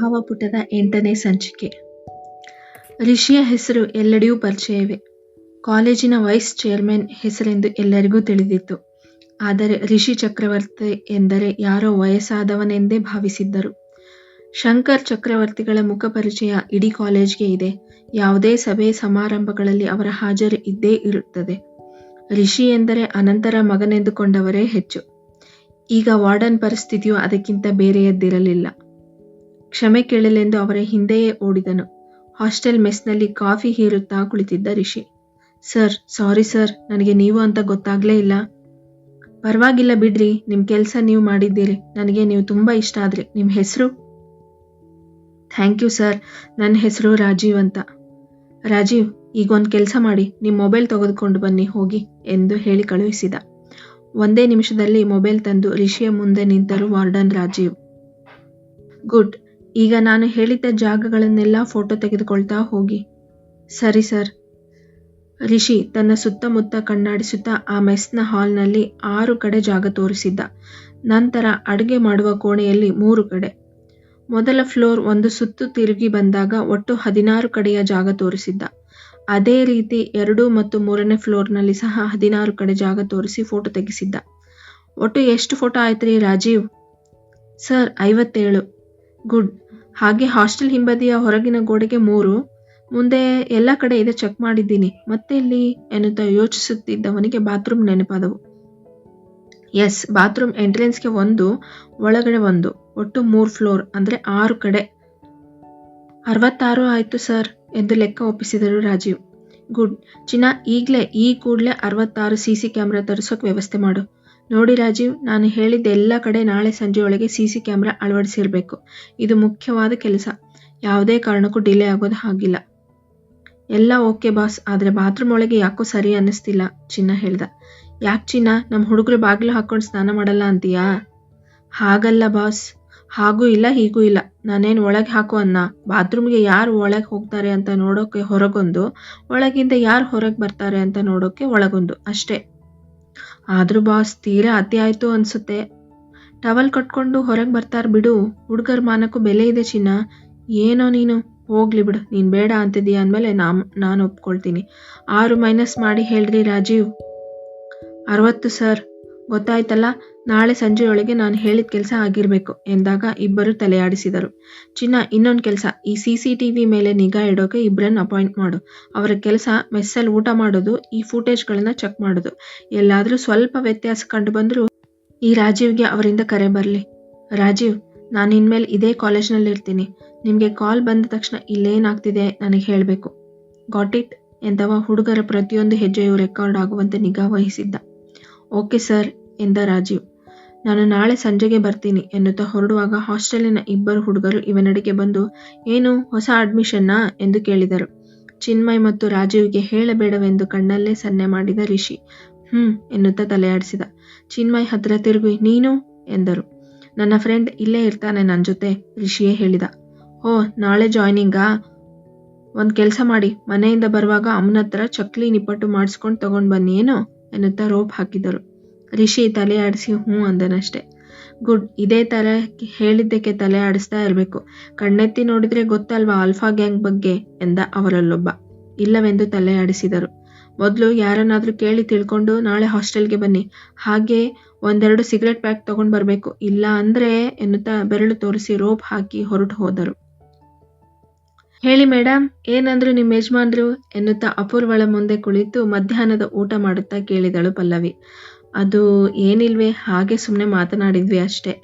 ಭಾವಪುಟದ ಎಂಟನೇ ಸಂಚಿಕೆ. ರಿಷಿಯ ಹೆಸರು ಎಲ್ಲೆಡೆಯೂ ಪರಿಚಯವೇ. ಕಾಲೇಜಿನ ವೈಸ್ ಚೇರ್ಮನ್ ಹೆಸರೆಂದು ಎಲ್ಲರಿಗೂ ತಿಳಿದಿತ್ತು. ಆದರೆ ರಿಷಿ ಚಕ್ರವರ್ತಿ ಎಂದರೆ ಯಾರೋ ವಯಸ್ಸಾದವನೆಂದೇ ಭಾವಿಸಿದ್ದರು. ಶಂಕರ್ ಚಕ್ರವರ್ತಿಗಳ ಮುಖ ಪರಿಚಯ ಇಡೀ ಕಾಲೇಜ್ಗೆ ಇದೆ. ಯಾವುದೇ ಸಭೆ ಸಮಾರಂಭಗಳಲ್ಲಿ ಅವರ ಹಾಜರು ಇದ್ದೇ ಇರುತ್ತದೆ. ರಿಷಿ ಎಂದರೆ ಅನಂತರ ಮಗನೆಂದುಕೊಂಡವರೇ ಹೆಚ್ಚು. ಈಗ ವಾರ್ಡನ್ ಪರಿಸ್ಥಿತಿಯು ಅದಕ್ಕಿಂತ ಬೇರೆಯದ್ದಿರಲಿಲ್ಲ. ಕ್ಷಮೆ ಕೇಳಲೆಂದು ಅವರ ಹಿಂದೆಯೇ ಓಡಿದನು. ಹಾಸ್ಟೆಲ್ ಮೆಸ್ನಲ್ಲಿ ಕಾಫಿ ಹೀರುತ್ತಾ ಕುಳಿತಿದ್ದ ರಿಷಿ. ಸರ್, ಸಾರಿ ಸರ್, ನನಗೆ ನೀವು ಅಂತ ಗೊತ್ತಾಗ್ಲೇ ಇಲ್ಲ. ಪರವಾಗಿಲ್ಲ ಬಿಡ್ರಿ ನಿಮ್ಮ ಕೆಲಸ ನೀವು ಮಾಡಿದ್ದೀರಿ. ನನಗೆ ನೀವು ತುಂಬ ಇಷ್ಟ ಆದ್ರಿ. ನಿಮ್ಮ ಹೆಸರು? ಥ್ಯಾಂಕ್ ಯು ಸರ್, ನನ್ನ ಹೆಸರು ರಾಜೀವ್ ಅಂತ. ರಾಜೀವ್ ಈಗ ಒಂದು ಕೆಲಸ ಮಾಡಿ ನಿಮ್ಮ ಮೊಬೈಲ್ ತೆಗೆದುಕೊಂಡು ಬನ್ನಿ, ಹೋಗಿ ಎಂದು ಹೇಳಿ ಕಳುಹಿಸಿದ. ಒಂದೇ ನಿಮಿಷದಲ್ಲಿ ಮೊಬೈಲ್ ತಂದು ರಿಷಿಯ ಮುಂದೆ ನಿಂತರು ವಾರ್ಡನ್ ರಾಜೀವ್. ಗುಡ್ ಈಗ ನಾನು ಹೇಳಿದ್ದ ಜಾಗಗಳನ್ನೆಲ್ಲ ಫೋಟೋ ತೆಗೆದುಕೊಳ್ತಾ ಹೋಗಿ. ಸರಿ ಸರ್. ರಿಷಿ ತನ್ನ ಸುತ್ತಮುತ್ತ ಕಣ್ಣಾಡಿಸುತ್ತಾ ಆ ಮೆಸ್ನ ಹಾಲ್ನಲ್ಲಿ ಆರು ಕಡೆ ಜಾಗ ತೋರಿಸಿದ್ದ. ನಂತರ ಅಡುಗೆ ಮಾಡುವ ಕೋಣೆಯಲ್ಲಿ ಮೂರು ಕಡೆ. ಮೊದಲ ಫ್ಲೋರ್ ಒಂದು ಸುತ್ತು ತಿರುಗಿ ಬಂದಾಗ ಒಟ್ಟು ಹದಿನಾರು ಕಡೆಯ ಜಾಗ ತೋರಿಸಿದ್ದ. ಅದೇ ರೀತಿ ಎರಡು ಮತ್ತು ಮೂರನೇ ಫ್ಲೋರ್ನಲ್ಲಿ ಸಹ ಹದಿನಾರು ಕಡೆ ಜಾಗ ತೋರಿಸಿ ಫೋಟೋ ತೆಗೆಸಿದ್ದ. ಒಟ್ಟು ಎಷ್ಟು ಫೋಟೋ ಆಯ್ತು ರೀ ರಾಜೀವ್? ಸರ್, ಐವತ್ತೇಳು. ಗುಡ್. ಹಾಗೆ ಹಾಸ್ಟೆಲ್ ಹಿಂಬದಿಯ ಹೊರಗಿನ ಗೋಡೆಗೆ ಮೂರು. ಮುಂದೆ ಎಲ್ಲ ಕಡೆ ಇದೆ ಚೆಕ್ ಮಾಡಿದ್ದೀನಿ. ಮತ್ತೆ ಇಲ್ಲಿ ಎನ್ನುತ್ತಾ ಯೋಚಿಸುತ್ತಿದ್ದವನಿಗೆ ಬಾತ್ರೂಮ್ ನೆನಪಾದವು. ಎಸ್, ಬಾತ್ರೂಮ್ ಎಂಟ್ರೆನ್ಸ್ಗೆ ಒಂದು, ಒಳಗಡೆ ಒಂದು, ಒಟ್ಟು ಮೂರು ಫ್ಲೋರ್, ಅಂದರೆ ಆರು ಕಡೆ. ಅರವತ್ತಾರು ಆಯಿತು ಸರ್ ಎಂದು ಲೆಕ್ಕ ಒಪ್ಪಿಸಿದರು ರಾಜೀವ್. ಗುಡ್. ಚಿನ್ನ, ಈಗಲೇ ಈ ಕೂಡಲೇ ಅರವತ್ತಾರು ಸಿ ಸಿ ಕ್ಯಾಮ್ರಾ ತರಿಸೋಕೆ ವ್ಯವಸ್ಥೆ ಮಾಡು. ನೋಡಿ ರಾಜೀವ್, ನಾನು ಹೇಳಿದ್ದ ಎಲ್ಲ ಕಡೆ ನಾಳೆ ಸಂಜೆಯೊಳಗೆ ಸಿ ಸಿ ಕ್ಯಾಮ್ರಾ ಅಳವಡಿಸಿರಬೇಕು. ಇದು ಮುಖ್ಯವಾದ ಕೆಲಸ. ಯಾವುದೇ ಕಾರಣಕ್ಕೂ ಡಿಲೇ ಆಗೋದು ಹಾಗಿಲ್ಲ. ಎಲ್ಲ ಓಕೆ ಬಾಸ್, ಆದರೆ ಬಾತ್ರೂಮ್ ಒಳಗೆ ಯಾಕೋ ಸರಿ ಅನ್ನಿಸ್ತಿಲ್ಲ, ಚಿನ್ನ ಹೇಳ್ದ. ಯಾಕೆ ಚಿನ್ನ? ನಮ್ಮ ಹುಡುಗರು ಬಾಗಿಲು ಹಾಕ್ಕೊಂಡು ಸ್ನಾನ ಮಾಡಲ್ಲ ಅಂತೀಯಾ? ಹಾಗಲ್ಲ ಬಾಸ್. ಹಾಗೂ ಇಲ್ಲ, ಹೀಗೂ ಇಲ್ಲ. ನಾನೇನು ಒಳಗೆ ಹಾಕೋ ಅನ್ನ? ಬಾತ್ರೂಮ್ಗೆ ಯಾರು ಒಳಗೆ ಹೋಗ್ತಾರೆ ಅಂತ ನೋಡೋಕೆ ಹೊರಗೊಂದು, ಒಳಗಿಂದ ಯಾರು ಹೊರಗೆ ಬರ್ತಾರೆ ಅಂತ ನೋಡೋಕೆ ಒಳಗೊಂದು, ಅಷ್ಟೇ. ಆದರೂ ಬಾಸ್, ತೀರಾ ಅತಿ ಆಯಿತು ಅನ್ಸುತ್ತೆ. ಟವಲ್ ಕಟ್ಕೊಂಡು ಹೊರಗೆ ಬರ್ತಾರೆ ಬಿಡು. ಹುಡುಗರ ಮಾನಕ್ಕೂ ಬೆಲೆ ಇದೆ ಚಿನ್ನ. ಏನೋ ನೀನು? ಹೋಗ್ಲಿ ಬಿಡು. ನೀನು ಬೇಡ ಅಂತಿದ್ದೀಯ ಅಂದಮೇಲೆ ನಾಮ್, ನಾನು ಒಪ್ಕೊಳ್ತೀನಿ. ಆರು ಮೈನಸ್ ಮಾಡಿ ಹೇಳ್ರಿ ರಾಜೀವ್. ಅರವತ್ತು ಸರ್. ಗೊತ್ತಾಯ್ತಲ್ಲ? ನಾಳೆ ಸಂಜೆಯೊಳಗೆ ನಾನು ಹೇಳಿದ ಕೆಲಸ ಆಗಿರಬೇಕು ಎಂದಾಗ ಇಬ್ಬರು ತಲೆಯಾಡಿಸಿದರು. ಚಿನ್ನ, ಇನ್ನೊಂದು ಕೆಲಸ. ಈ ಸಿ ಸಿ ಟಿ ವಿ ಮೇಲೆ ನಿಗಾ ಇಡೋಕೆ ಇಬ್ಬರನ್ನು ಅಪಾಯಿಂಟ್ ಮಾಡು. ಅವರ ಕೆಲಸ ಮೆಸ್ಸಲ್ಲಿ ಊಟ ಮಾಡೋದು, ಈ ಫೂಟೇಜ್ಗಳನ್ನು ಚೆಕ್ ಮಾಡೋದು. ಎಲ್ಲಾದರೂ ಸ್ವಲ್ಪ ವ್ಯತ್ಯಾಸ ಕಂಡು ಬಂದರೂ ಈ ರಾಜೀವ್ಗೆ ಅವರಿಂದ ಕರೆ ಬರಲಿ. ರಾಜೀವ್, ನಾನು ಇನ್ಮೇಲೆ ಇದೇ ಕಾಲೇಜ್ನಲ್ಲಿ ಇರ್ತೀನಿ ನಿಮಗೆ ಕಾಲ್ ಬಂದ ತಕ್ಷಣ ಇಲ್ಲೇನಾಗ್ತಿದೆ ನನಗೆ ಹೇಳಬೇಕು. ಗಾಟ್ ಇಟ್ ಎಂದವ ಹುಡುಗರ ಪ್ರತಿಯೊಂದು ಹೆಜ್ಜೆಯು ರೆಕಾರ್ಡ್ ಆಗುವಂತೆ ನಿಗಾ ವಹಿಸಿದ್ದ. ಓಕೆ ಸರ್ ಎಂದ ರಾಜೀವ್. ನಾನು ನಾಳೆ ಸಂಜೆಗೆ ಬರ್ತೀನಿ ಎನ್ನುತ್ತಾ ಹೊರಡುವಾಗ ಹಾಸ್ಟೆಲಿನ ಇಬ್ಬರು ಹುಡುಗರು ಇವನಡೆಗೆ ಬಂದು, ಏನು ಹೊಸ ಅಡ್ಮಿಷನ್ನಾ ಎಂದು ಕೇಳಿದರು. ಚಿನ್ಮಯ್ ಮತ್ತು ರಾಜೀವ್ಗೆ ಹೇಳಬೇಡವೆಂದು ಕಣ್ಣಲ್ಲೇ ಸನ್ನೆ ಮಾಡಿದ ರಿಷಿ. ಹ್ಮ್, ಎನ್ನುತ್ತಾ ತಲೆಯಾಡಿಸಿದ. ಚಿನ್ಮಯ್ ಹತ್ರ ತಿರುಗಿ, ನೀನು? ಎಂದರು. ನನ್ನ ಫ್ರೆಂಡ್ ಇಲ್ಲೇ ಇರ್ತಾನೆ ನನ್ನ ಜೊತೆ, ರಿಷಿಯೇ ಹೇಳಿದ. ಓ, ನಾಳೆ ಜಾಯ್ನಿಂಗಾ ಒಂದು ಕೆಲಸ ಮಾಡಿ, ಮನೆಯಿಂದ ಬರುವಾಗ ಅಮ್ಮನ ಹತ್ರ ಚಕ್ಲಿ ನಿಪ್ಪಟ್ಟು ಮಾಡಿಸ್ಕೊಂಡು ತಗೊಂಡು ಬನ್ನಿ, ಏನೋ? ಎನ್ನುತ್ತಾ ರೋಪ್ ಹಾಕಿದರು. ರಿಷಿ ತಲೆ ಆಡಿಸಿ, ಹ್ಞೂ ಅಂದನಷ್ಟೆ. ಗುಡ್, ಇದೇ ಥರ ಹೇಳಿದ್ದಕ್ಕೆ ತಲೆ ಆಡಿಸ್ತಾ ಇರಬೇಕು. ಕಣ್ಣೆತ್ತಿ ನೋಡಿದ್ರೆ ಗೊತ್ತಲ್ವಾ ಆಲ್ಫಾ ಗ್ಯಾಂಗ್ ಬಗ್ಗೆ ಎಂದ ಅವರಲ್ಲೊಬ್ಬ. ಇಲ್ಲವೆಂದು ತಲೆ ಆಡಿಸಿದರು. ಮೊದಲು ಯಾರನ್ನಾದರೂ ಕೇಳಿ ತಿಳ್ಕೊಂಡು ನಾಳೆ ಹಾಸ್ಟೆಲ್ಗೆ ಬನ್ನಿ. ಹಾಗೆ ಒಂದೆರಡು ಸಿಗರೆಟ್ ಪ್ಯಾಕ್ ತಗೊಂಡು ಬರಬೇಕು. ಇಲ್ಲ ಅಂದ್ರೆ ಎನ್ನುತ್ತಾ ಬೆರಳು ತೋರಿಸಿ ರೋಪ್ ಹಾಕಿ ಹೊರಟು ಹೋದರು. ಹೇಳಿ ಮೇಡಮ್ ಏನಂದ್ರು ನಿಮ್ಮ ಯಜಮಾನ್ರು ಎನ್ನುತ್ತಾ ಅಪೂರ್ವಳ ಮುಂದೆ ಕುಳಿತು ಮಧ್ಯಾಹ್ನದ ಊಟ ಮಾಡುತ್ತಾ ಕೇಳಿದಳು ಪಲ್ಲವಿ. ಅದು ಏನಿಲ್ವೇ, ಹಾಗೆ ಸುಮ್ಮನೆ ಮಾತನಾಡಿದ್ವಿ ಅಷ್ಟೇ.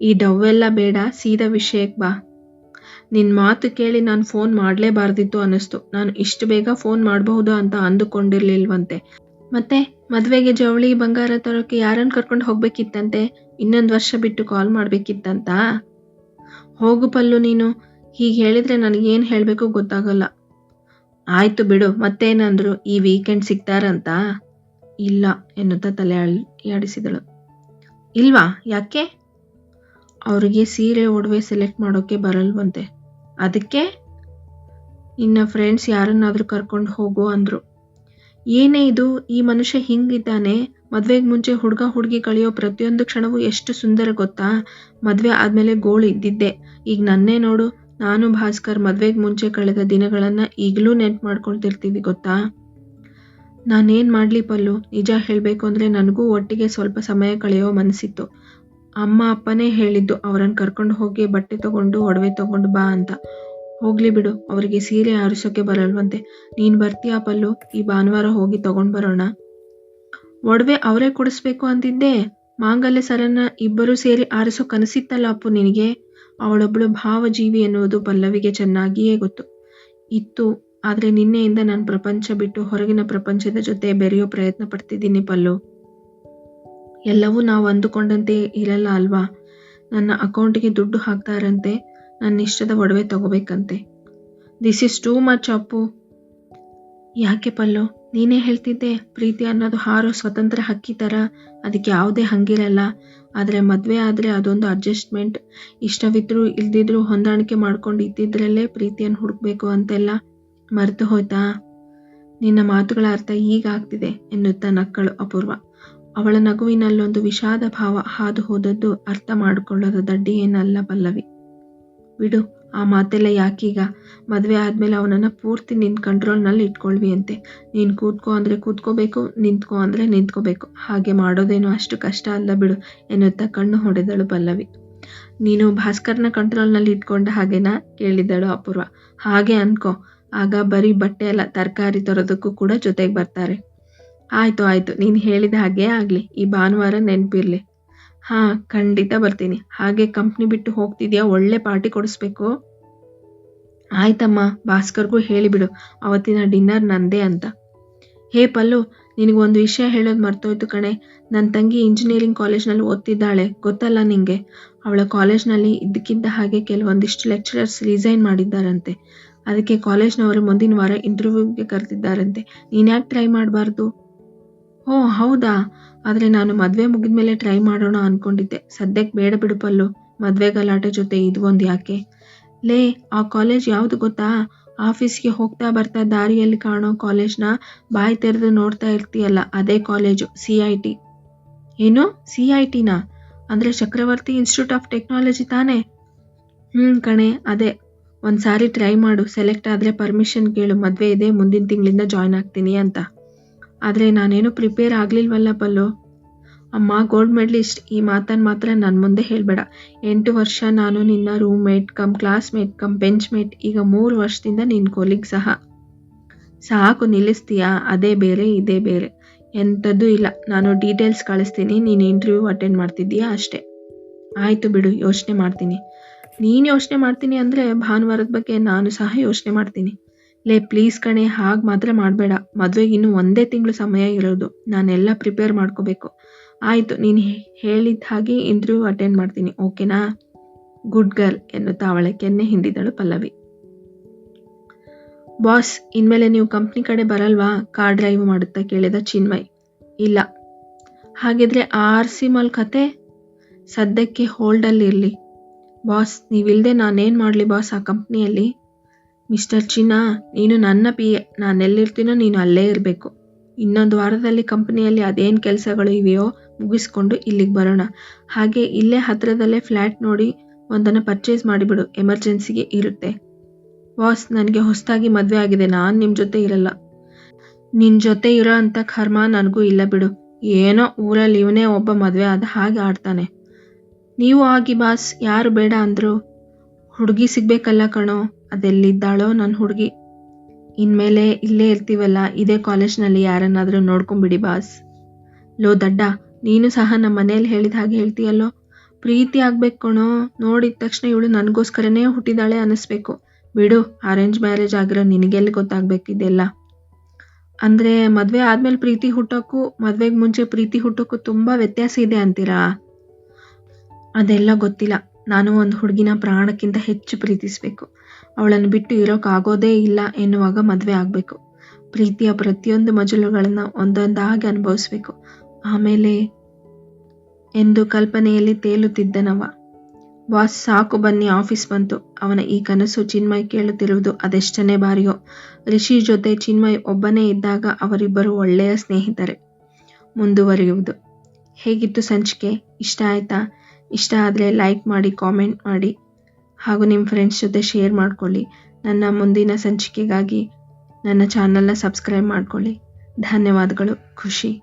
ಈ ಡವ್ವೆಲ್ಲ ಬೇಡ, ಸೀದಾ ವಿಷಯಕ್ಕೆ ಬಾ. ನಿನ್ನ ಮಾತು ಕೇಳಿ ನಾನು ಫೋನ್ ಮಾಡಲೇಬಾರ್ದಿತ್ತು ಅನ್ನಿಸ್ತು. ನಾನು ಇಷ್ಟು ಬೇಗ ಫೋನ್ ಮಾಡಬಹುದು ಅಂತ ಅಂದುಕೊಂಡಿರ್ಲಿಲ್ವಂತೆ. ಮತ್ತೆ, ಮದುವೆಗೆ ಜವಳಿ ಬಂಗಾರ ತರೋಕೆ ಯಾರನ್ನು ಕರ್ಕೊಂಡು ಹೋಗ್ಬೇಕಿತ್ತಂತೆ? ಇನ್ನೊಂದು ವರ್ಷ ಬಿಟ್ಟು ಕಾಲ್ ಮಾಡಬೇಕಿತ್ತಂತ? ಹೋಗು ಪಲ್ಲು ನೀನು. ಹೀಗೆ ಹೇಳಿದ್ರೆ ನನಗೇನು ಹೇಳಬೇಕು ಗೊತ್ತಾಗಲ್ಲ. ಆಯಿತು ಬಿಡು, ಮತ್ತೇನಂದ್ರು ಈ ವೀಕೆಂಡ್ ಸಿಗ್ತಾರಂತ? ಇಲ್ಲ ಎನ್ನುತ್ತಾ ತಲೆ ಆಡಿಸಿದಳು ಇಲ್ವಾ? ಯಾಕೆ? ಅವರಿಗೆ ಸೀರೆ ಒಡವೆ ಸೆಲೆಕ್ಟ್ ಮಾಡೋಕೆ ಬರಲ್ವಂತೆ. ಅದಕ್ಕೆ? ನಿನ್ನ ಫ್ರೆಂಡ್ಸ್ ಯಾರನ್ನಾದರೂ ಕರ್ಕೊಂಡು ಹೋಗು ಅಂದರು. ಏನೇ ಇದು, ಈ ಮನುಷ್ಯ ಹಿಂಗಿದ್ದಾನೆ, ಮದುವೆಗೆ ಮುಂಚೆ ಹುಡುಗ ಹುಡುಗಿ ಕಳೆಯೋ ಪ್ರತಿಯೊಂದು ಕ್ಷಣವೂ ಎಷ್ಟು ಸುಂದರ ಗೊತ್ತಾ? ಮದುವೆ ಆದಮೇಲೆ ಗೋಳು ಇದ್ದಿದ್ದೆ. ಈಗ ನನ್ನೇ ನೋಡು, ನಾನು ಭಾಸ್ಕರ್ ಮದುವೆಗೆ ಮುಂಚೆ ಕಳೆದ ದಿನಗಳನ್ನು ಈಗಲೂ ನೆನ್ಪು ಮಾಡ್ಕೊಳ್ತಿರ್ತೀವಿ ಗೊತ್ತಾ? ನಾನೇನ್ ಮಾಡಲಿ ಪಲ್ಲು? ನಿಜ ಹೇಳಬೇಕು ಅಂದರೆ ನನಗೂ ಒಟ್ಟಿಗೆ ಸ್ವಲ್ಪ ಸಮಯ ಕಳೆಯೋ ಮನಸ್ಸಿತ್ತು. ಅಮ್ಮ ಅಪ್ಪನೇ ಹೇಳಿದ್ದು ಅವರನ್ನು ಕರ್ಕೊಂಡು ಹೋಗಿ ಬಟ್ಟೆ ತಗೊಂಡು, ಒಡವೆ ತಗೊಂಡು ಬಾ ಅಂತ. ಹೋಗ್ಲಿ ಬಿಡು, ಅವರಿಗೆ ಸೀರೆ ಆರಿಸೋಕೆ ಬರಲ್ವಂತೆ. ನೀನು ಬರ್ತೀಯಾ ಪಲ್ಲು? ಈ ಭಾನುವಾರ ಹೋಗಿ ತಗೊಂಡು ಬರೋಣ. ಒಡವೆ ಅವರೇ ಕೊಡಿಸ್ಬೇಕು ಅಂತಿದ್ದೆ. ಮಾಂಗಲ್ಯ ಸರನ್ನ ಇಬ್ಬರು ಸೇರಿ ಆರಿಸೋ ಕನಸಿತ್ತಲ್ಲ ಅಪ್ಪು ನಿನಗೆ? ಅವಳೊಬ್ಬಳು ಭಾವಜೀವಿ ಎನ್ನುವುದು ಪಲ್ಲವಿಗೆ ಚೆನ್ನಾಗಿಯೇ ಗೊತ್ತು. ಇತ್ತು. ಆದ್ರೆ ನಿನ್ನೆಯಿಂದ ನಾನು ಪ್ರಪಂಚ ಬಿಟ್ಟು ಹೊರಗಿನ ಪ್ರಪಂಚದ ಜೊತೆ ಬೆರೆಯೋ ಪ್ರಯತ್ನ ಪಡ್ತಿದ್ದೀನಿ ಪಲ್ಲು. ಎಲ್ಲವೂ ನಾವು ಅಂದುಕೊಂಡಂತೆ ಇರಲ್ಲ ಅಲ್ವಾ? ನನ್ನ ಅಕೌಂಟಿಗೆ ದುಡ್ಡು ಹಾಕ್ತಾರಂತೆ ನನ್ನ ಇಷ್ಟದ ಒಡವೆ ತಗೋಬೇಕಂತೆ. This is too much Appu. ಯಾಕೆ ಪಲ್ಲು? ನೀನೇ ಹೇಳ್ತಿದ್ದೆ, ಪ್ರೀತಿ ಅನ್ನೋದು ಹಾರೋ ಸ್ವತಂತ್ರ ಹಕ್ಕಿ ಥರ ಅದಕ್ಕೆ ಯಾವುದೇ ಹಂಗಿರಲ್ಲ. ಆದರೆ ಮದುವೆ ಆದರೆ ಅದೊಂದು ಅಡ್ಜಸ್ಟ್ಮೆಂಟ್ ಇಷ್ಟವಿದ್ರೂ ಇಲ್ದಿದ್ರು ಹೊಂದಾಣಿಕೆ ಮಾಡ್ಕೊಂಡು ಇದ್ದಿದ್ರಲ್ಲೇ ಪ್ರೀತಿಯನ್ನು ಹುಡುಕ್ಬೇಕು ಅಂತೆಲ್ಲ. ಮರೆತು ಹೋಯ್ತಾ? ನಿನ್ನ ಮಾತುಗಳ ಅರ್ಥ ಈಗ ಆಗ್ತಿದೆ ಎನ್ನುತ್ತಾ ನಕ್ಕಳು ಅಪೂರ್ವ. ಅವಳ ನಗುವಿನಲ್ಲೊಂದು ವಿಷಾದ ಭಾವ ಹಾದು ಹೋದದ್ದು ಅರ್ಥ ಮಾಡಿಕೊಳ್ಳೋದು ದಡ್ಡಿ ಏನಲ್ಲ ಪಲ್ಲವಿ. ಬಿಡು, ಆ ಮಾತೆಲ್ಲ ಯಾಕೀಗ? ಮದುವೆ ಆದ್ಮೇಲೆ ಅವನನ್ನು ಪೂರ್ತಿ ನಿನ್ನ ಕಂಟ್ರೋಲ್ನಲ್ಲಿ ಇಟ್ಕೊಳ್ವಿ ಅಂತೆ ನೀನು ಕೂತ್ಕೋ ಅಂದರೆ ಕೂತ್ಕೋಬೇಕು, ನಿಂತ್ಕೋ ಅಂದರೆ ನಿಂತ್ಕೋಬೇಕು. ಹಾಗೆ ಮಾಡೋದೇನು ಅಷ್ಟು ಕಷ್ಟ ಅಲ್ಲ ಬಿಡು, ಎನ್ನುತ್ತಾ ಕಣ್ಣು ಹೊಡೆದಳು ಪಲ್ಲವಿ. ನೀನು ಭಾಸ್ಕರ್ನ ಕಂಟ್ರೋಲ್ನಲ್ಲಿ ಇಟ್ಕೊಂಡ ಹಾಗೇನಾ? ಕೇಳಿದಳು ಅಪೂರ್ವ. ಹಾಗೆ ಅನ್ಕೋ. ಆಗ ಬರೀ ಬಟ್ಟೆ ಅಲ್ಲ, ತರಕಾರಿ ತರೋದಕ್ಕೂ ಕೂಡ ಜೊತೆಗೆ ಬರ್ತಾರೆ. ಆಯ್ತು ಆಯ್ತು, ನೀನು ಹೇಳಿದ ಹಾಗೆ ಆಗಲಿ, ಈ ಭಾನುವಾರ ನೆನಪಿರ್ಲಿ. ಹಾ, ಖಂಡಿತ ಬರ್ತೀನಿ. ಹಾಗೆ ಕಂಪ್ನಿ ಬಿಟ್ಟು ಹೋಗ್ತಿದ್ಯಾ, ಒಳ್ಳೆ ಪಾರ್ಟಿ ಕೊಡಿಸ್ಬೇಕು? ಆಯ್ತಮ್ಮ, ಭಾಸ್ಕರ್ಗೂ ಹೇಳಿಬಿಡು ಅವತ್ತಿನ ಡಿನ್ನರ್ ನಂದೇ ಅಂತ. ಹೇ ಪಲ್ಲು ನಿನಗೊಂದು ವಿಷಯ ಹೇಳೋದು ಮರ್ತೋಯ್ತು ಕಣೆ. ನನ್ನ ತಂಗಿ ಇಂಜಿನಿಯರಿಂಗ್ ಕಾಲೇಜ್ನಲ್ಲಿ ಓದ್ತಿದ್ದಾಳೆ, ಗೊತ್ತಲ್ಲ ನಿಂಗೆ? ಅವಳ ಕಾಲೇಜ್ನಲ್ಲಿ ಇದ್ದಕ್ಕಿದ್ದ ಹಾಗೆ ಕೆಲವೊಂದಿಷ್ಟು ಲೆಕ್ಚರರ್ಸ್ ರಿಸೈನ್ ಮಾಡಿದ್ದಾರಂತೆ. ಅದಕ್ಕೆ ಕಾಲೇಜ್ನವರು ಮುಂದಿನ ವಾರ ಇಂಟರ್ವ್ಯೂಗೆ ಕರೆದಿದ್ದಾರಂತೆ. ನೀನ್ಯಾಕೆ ಟ್ರೈ ಮಾಡಬಾರ್ದು? ಓ, ಹೌದಾ? ಆದರೆ ನಾನು ಮದುವೆ ಮುಗಿದ್ಮೇಲೆ ಟ್ರೈ ಮಾಡೋಣ ಅಂದ್ಕೊಂಡಿದ್ದೆ ಸದ್ಯಕ್ಕೆ ಬೇಡ ಬಿಡು ಪಲ್ಲು. ಮದುವೆ ಗಲಾಟೆ ಜೊತೆ ಇದು ಯಾಕೆ? ಲೇ, ಆ ಕಾಲೇಜ್ ಯಾವುದು ಗೊತ್ತಾ? ಆಫೀಸ್ಗೆ ಹೋಗ್ತಾ ಬರ್ತಾ ದಾರಿಯಲ್ಲಿ ಕಾಣೋ ಕಾಲೇಜ್ನ ಬಾಯಿ ತೆರೆದು ನೋಡ್ತಾ ಇರ್ತೀಯಲ್ಲ, ಅದೇ ಕಾಲೇಜು ಸಿ ಐ ಟಿ ಏನು? ಸಿ ಐ ಟಿನಾ ಅಂದರೆ ಚಕ್ರವರ್ತಿ ಇನ್ಸ್ಟಿಟ್ಯೂಟ್ ಆಫ್ ಟೆಕ್ನಾಲಜಿ ತಾನೇ? ಹ್ಞೂ ಕಣೆ, ಅದೇ. ಒಂದು ಸಾರಿ ಟ್ರೈ ಮಾಡು. ಸೆಲೆಕ್ಟ್ ಆದರೆ ಪರ್ಮಿಷನ್ ಕೇಳು. ಮದುವೆ ಇದೆ, ಮುಂದಿನ ತಿಂಗಳಿಂದ ಜಾಯ್ನ್ ಆಗ್ತೀನಿ ಅಂತ. ಆದರೆ ನಾನೇನು ಪ್ರಿಪೇರ್ ಆಗಲಿಲ್ವಲ್ಲ ಪಲ್ಲು? ಅಮ್ಮ ಗೋಲ್ಡ್ ಮೆಡಲಿಸ್ಟ್ ಈ ಮಾತನ್ನು ಮಾತ್ರ ನನ್ನ ಮುಂದೆ ಹೇಳಬೇಡ. ಎಂಟು ವರ್ಷ ನಾನು ನಿನ್ನ roommate cum classmate cum benchmate ಈಗ ಮೂರು ವರ್ಷದಿಂದ ನಿನ್ನ ಕೊಲಿಗ್ ಸಹ. ಸಾಕು, ನಿಲ್ಲಿಸ್ತೀಯಾ? ಅದೇ ಬೇರೆ, ಇದೇ ಬೇರೆ. ಎಂಥದ್ದು ಇಲ್ಲ. ನಾನು ಡೀಟೇಲ್ಸ್ ಕಳಿಸ್ತೀನಿ. ನೀನು ಇಂಟರ್ವ್ಯೂ ಅಟೆಂಡ್ ಮಾಡ್ತಿದ್ದೀಯಾ? ಅಷ್ಟೇ. ಆಯಿತು ಬಿಡು, ಯೋಚನೆ ಮಾಡ್ತೀನಿ. ನೀನು ಯೋಚನೆ ಮಾಡ್ತೀನಿ ಅಂದರೆ ಭಾನುವಾರದ ಬಗ್ಗೆ ನಾನು ಸಹ ಯೋಚನೆ ಮಾಡ್ತೀನಿ. ಲೇ ಪ್ಲೀಸ್ ಕಣೆ, ಹಾಗೆ ಮಾತ್ರ ಮಾಡಬೇಡ. ಮದುವೆಗೆ ಇನ್ನೂ ಒಂದೇ ತಿಂಗಳು ಸಮಯ ಇರೋದು. ನಾನೆಲ್ಲ ಪ್ರಿಪೇರ್ ಮಾಡ್ಕೋಬೇಕು. ಆಯಿತು, ನೀನು ಹೇಳಿದ ಹಾಗೆ ಇಂಟರ್ವ್ಯೂ ಅಟೆಂಡ್ ಮಾಡ್ತೀನಿ, ಓಕೆನಾ? ಗುಡ್ ಗರ್ಲ್, ಎನ್ನುತ್ತಾ ಅವಳ ಕೆನ್ನೆ ಹಿಂಡಿದಳು ಪಲ್ಲವಿ. ಬಾಸ್, ಇನ್ಮೇಲೆ ನೀವು ಕಂಪ್ನಿ ಕಡೆ ಬರಲ್ವಾ? ಕಾರ್ ಡ್ರೈವ್ ಮಾಡುತ್ತಾ ಕೇಳಿದ ಚಿನ್ಮಯ್. ಇಲ್ಲ. ಹಾಗಿದ್ರೆ ಆರ್ ಸಿ ಮಾಲ್ ಕತೆ? ಸದ್ಯಕ್ಕೆ ಹೋಲ್ಡಲ್ಲಿರಲಿ ಬಾಸ್ ನೀವಿಲ್ಲದೆ ನಾನೇನು ಮಾಡಲಿ ಬಾಸ್ ಆ ಕಂಪ್ನಿಯಲ್ಲಿ? ಮಿಸ್ಟರ್ ಚಿನ್ನ, ನೀನು ನನ್ನ ಪಿ ಎ, ನಾನೆಲ್ಲಿರ್ತೀನೋ ನೀನು ಅಲ್ಲೇ ಇರಬೇಕು. ಇನ್ನೊಂದು ವಾರದಲ್ಲಿ ಕಂಪ್ನಿಯಲ್ಲಿ ಅದೇನು ಕೆಲಸಗಳು ಇವೆಯೋ ಮುಗಿಸ್ಕೊಂಡು ಇಲ್ಲಿಗೆ ಬರೋಣ. ಹಾಗೆ ಇಲ್ಲೇ ಹತ್ತಿರದಲ್ಲೇ ಫ್ಲ್ಯಾಟ್ ನೋಡಿ ಒಂದನ್ನು ಪರ್ಚೇಸ್ ಮಾಡಿಬಿಡು, ಎಮರ್ಜೆನ್ಸಿಗೆ ಇರುತ್ತೆ. ಬಾಸ್, ನನಗೆ ಹೊಸದಾಗಿ ಮದುವೆ ಆಗಿದೆ, ನಾನು ನಿಮ್ಮ ಜೊತೆ ಇರಲ್ಲ. ನಿನ್ನ ಜೊತೆ ಇರೋ ಅಂಥ ಕರ್ಮ ನನಗೂ ಇಲ್ಲ ಬಿಡು. ಏನೋ ಊರಲ್ಲಿ ಇವನೇ ಒಬ್ಬ ಮದುವೆ ಆದ ಹಾಗೆ ಆಡ್ತಾನೆ. ನೀವು ಆಗಿ ಬಾಸ್, ಯಾರು ಬೇಡ ಅಂದರು, ಹುಡುಗಿ ಸಿಗ್ಬೇಕಲ್ಲ ಕಣೋ, ಅದೆಲ್ಲಿದ್ದಾಳೋ ನನ್ನ ಹುಡುಗಿ. ಇನ್ಮೇಲೆ ಇಲ್ಲೇ ಇರ್ತೀವಲ್ಲ, ಇದೇ ಕಾಲೇಜ್ನಲ್ಲಿ ಯಾರನ್ನಾದರೂ ನೋಡ್ಕೊಂಬಿಡಿ ಬಾಸ್. ಲೋ ದಡ್ಡ, ನೀನು ಸಹ ನಮ್ಮ ಮನೇಲಿ ಹೇಳಿದ ಹಾಗೆ ಹೇಳ್ತೀಯಲ್ಲೋ? ಪ್ರೀತಿ ಆಗ್ಬೇಕು ಕಣೋ, ನೋಡಿದ ತಕ್ಷಣ ಇವಳು ನನಗೋಸ್ಕರನೇ ಹುಟ್ಟಿದಾಳೆ ಅನ್ನಿಸ್ಬೇಕು. ಬಿಡು ಅರೇಂಜ್ ಮ್ಯಾರೇಜ್ ಆಗಿರೋ ನಿನಗೆಲ್ಲಿ ಗೊತ್ತಾಗಬೇಕಿದೆಲ್ಲ ಅಂದರೆ ಮದುವೆ ಆದಮೇಲೆ ಪ್ರೀತಿ ಹುಟ್ಟೋಕ್ಕೂ ಮದುವೆಗೆ ಮುಂಚೆ ಪ್ರೀತಿ ಹುಟ್ಟೋಕ್ಕೂ ತುಂಬ ವ್ಯತ್ಯಾಸ ಇದೆ ಅಂತೀರಾ? ಅದೆಲ್ಲ ಗೊತ್ತಿಲ್ಲ. ನಾನು ಒಂದು ಹುಡುಗಿನ ಪ್ರಾಣಕ್ಕಿಂತ ಹೆಚ್ಚು ಪ್ರೀತಿಸಬೇಕು. ಅವಳನ್ನು ಬಿಟ್ಟು ಇರೋಕ್ಕಾಗೋದೇ ಇಲ್ಲ ಎನ್ನುವಾಗ ಮದುವೆ ಆಗಬೇಕು. ಪ್ರೀತಿಯ ಪ್ರತಿಯೊಂದು ಮಜಲುಗಳನ್ನು ಒಂದೊಂದಾಗಿ ಅನುಭವಿಸ್ಬೇಕು. ಆಮೇಲೆ ಎಂದು ಕಲ್ಪನೆಯಲ್ಲಿ ತೇಲುತ್ತಿದ್ದನವ. ಬಾಸ್, ಸಾಕು ಬನ್ನಿ, ಆಫೀಸ್ ಬಂತು. ಅವನ ಈ ಕನಸು ಚಿನ್ಮಯ್ ಕೇಳುತ್ತಿರುವುದು ಅದೆಷ್ಟನೇ ಬಾರಿಯೋ. ರಿಷಿ ಜೊತೆ ಚಿನ್ಮಯ್ ಒಬ್ಬನೇ ಇದ್ದಾಗ ಅವರಿಬ್ಬರು ಒಳ್ಳೆಯ ಸ್ನೇಹಿತರೆ. ಮುಂದುವರಿಯುವುದು. ಹೇಗಿತ್ತು ಸಂಚಿಕೆ? ಇಷ್ಟ ಆಯಿತಾ? ಇಷ್ಟ ಆದರೆ ಲೈಕ್ ಮಾಡಿ ಕಾಮೆಂಟ್ ಮಾಡಿ ಹಾಗೂ ನಿಮ್ಮ ಫ್ರೆಂಡ್ಸ್ ಜೊತೆ ಶೇರ್ ಮಾಡ್ಕೊಳ್ಳಿ. ನನ್ನ ಮುಂದಿನ ಸಂಚಿಕೆಗಾಗಿ ನನ್ನ ಚಾನಲ್ನ ಸಬ್ಸ್ಕ್ರೈಬ್ ಮಾಡ್ಕೊಳ್ಳಿ. ಧನ್ಯವಾದಗಳು, ಖುಷಿ.